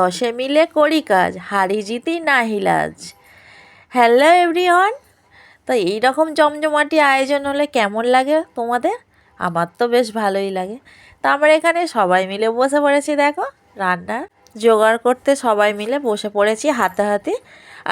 দশে মিলে করি কাজ, হারি জিতি না হিলাজ হ্যালো এভরিওয়ান তো এইরকম জমজমাটি আয়োজন হলে কেমন লাগে তোমাদের? আমার তো বেশ ভালোই লাগে। তা আমরা এখানে সবাই মিলে বসে পড়েছি, দেখো। রান্না জোগাড় করতে সবাই মিলে বসে পড়েছি হাতাহাতি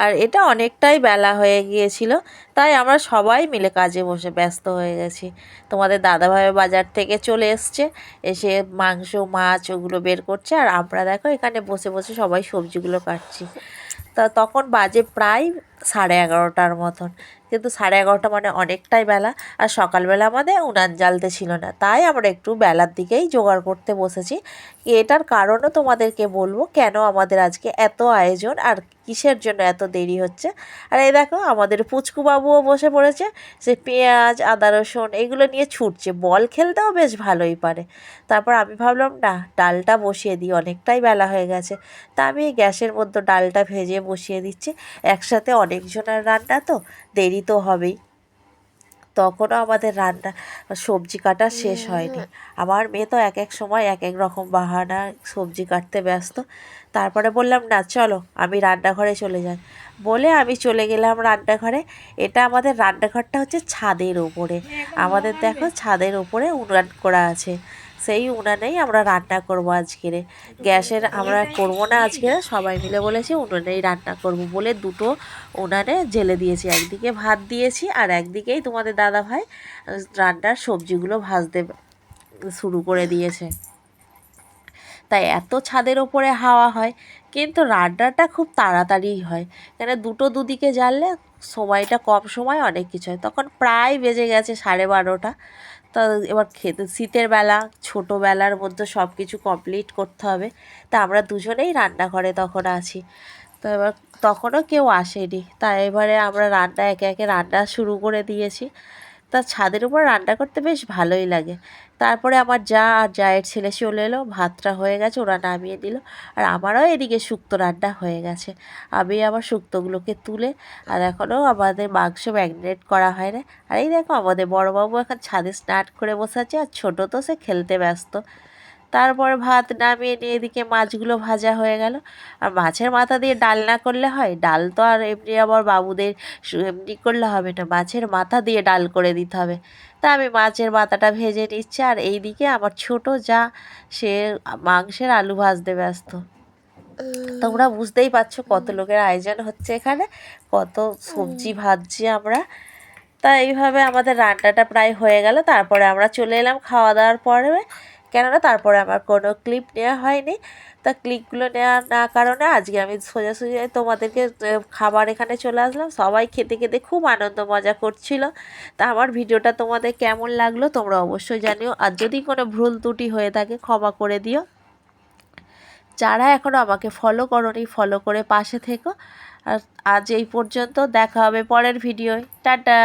আর এটা অনেকটাই বেলা হয়ে গিয়েছিল, তাই আমরা সবাই মিলে কাজে বসে ব্যস্ত হয়ে গেছি। তোমাদের দাদাভাই বাজার থেকে চলে এসছে, এসে মাংস, মাছ ওগুলো বের করছে, আর আমরা দেখো এখানে বসে বসে সবাই সবজিগুলো কাটছি। তা তখন বাজে প্রায় সাড়ে এগারোটার মতন, কিন্তু সাড়ে এগারোটা মানে অনেকটাই বেলা, আর সকালবেলা আমাদের উনান জ্বালতে ছিল না, তাই আমরা একটু বেলার দিকেই জোগাড় করতে বসেছি। এটার কারণও তোমাদেরকে বলব কেন আমাদের আজকে এত আয়োজন, আর কিসের জন্য এত দেরি হচ্ছে? আর এই দেখো, আমাদের পুচকুবাবুও বসে পড়েছে। সে পেঁয়াজ, আদা, রসুন এগুলো নিয়ে ছুটছে। বল খেলতেও বেশ ভালোই পারে। তারপর আমি ভাবলাম, না, ডালটা বসিয়ে দিই। অনেকটাই বেলা হয়ে গেছে। তা আমি গ্যাসের মধ্যে ডালটা ভেজে বসিয়ে দিচ্ছি। একসাথে অনেকজনের রান্না তো, দেরি তো হবেই। তখনও আমাদের রান্না সবজি কাটা শেষ হয়নি। আমার মেয়ে তো এক এক সময় এক এক রকম বাহানা সবজি কাটতে ব্যস্ত। তারপরে বললাম না চলো আমি রান্নাঘরে চলে যাই। বলে আমি চলে গেলাম রান্নাঘরে। এটা আমাদের রান্নাঘরটা হচ্ছে ছাদের ওপরে। আমাদের দেখো ছাদের ওপরে উনান করা আছে। সেই উনানেই আমরা রান্না করব আজকেরে। গ্যাসের আমরা করব না আজকে, সবাই মিলে বলেছি উনানেই রান্না করব বলে দুটো উনানে জেলে দিয়েছি। একদিকে ভাত দিয়েছি আর একদিকেই তোমাদের দাদা ভাই রান্নার সবজিগুলো ভাজতে শুরু করে দিয়েছে। তাই এত ছাদের ওপরে হাওয়া হয়, কিন্তু রান্নাটা খুব তাড়াতাড়ি হয়। কেন দুটো দুদিকে জ্বাললে সময়টা কম সময় অনেক কিছু হয়। তখন প্রায় বেজে গেছে সাড়ে বারোটা। তা এবার খেতে, শীতের বেলা, ছোটোবেলার মধ্যে সব কিছু কমপ্লিট করতে হবে। তা আমরা দুজনেই রান্নাঘরে তখন আছি। তো এবার তখনও কেউ আসেনি। তা এবারে আমরা রান্না, একে একে রান্না শুরু করে দিয়েছি। তা ছাদের উপর রান্না করতে বেশ ভালোই লাগে। তারপরে আমার যা আর জায়ের ছেলে চলে এলো, ভাতটা হয়ে গেছে, ওরা নামিয়ে দিল। আর আমারও এদিকে শুক্তো রান্না হয়ে গেছে। আমি আমার শুক্তোগুলোকে তুলে, আর এখনও আমাদের মাংস ম্যাগনেট করা হয় না। আর এই দেখো, আমাদের বড়োবাবু এখন ছাদে স্নার্ট করে বসে আছে, আর ছোটো তো সে খেলতে ব্যস্ত। তারপরে ভাত নামিয়ে নিয়ে এদিকে মাছগুলো ভাজা হয়ে গেল। আর মাছের মাথা দিয়ে ডাল না করলে হয়? ডাল তো আর এমনি আবার বাবুদের এমনি করলে হবে না। মাছের মাথা দিয়ে ডাল করে দিতে হবে। তা আমি মাছের মাথাটা ভেজে নিচ্ছি আর এই দিকে আমার ছোট যা সে মাংসের আলু ভাজতে ব্যস্ত। তোমরা বুঝতেই পারছ কত লোকের আয়োজন হচ্ছে এখানে কত সবজি ভাজছি আমরা। তা এইভাবে আমাদের রান্নাটা প্রায় হয়ে গেল। তারপরে আমরা চলে এলাম খাওয়া দাওয়ার পরে কেননা তারপরে আমার কোনো ক্লিপ নেওয়া হয়নি। তা ক্লিপগুলো নেওয়া না কারণে আজকে আমি সোজাসুজি তোমাদেরকে খাবার এখানে চলে আসলাম। সবাই খেতে খেতে খুব আনন্দ মজা করছিল। তা আমার ভিডিওটা তোমাদের কেমন লাগল তোমরা অবশ্যই জানিও। আর যদি কোনো ভুল ত্রুটি হয়ে থাকে ক্ষমা করে দিও। যারা এখনও আমাকে ফলো করনি ফলো করে পাশে থেকো। আর আজ এই পর্যন্ত দেখা হবে পরের ভিডিওয়। টাটা!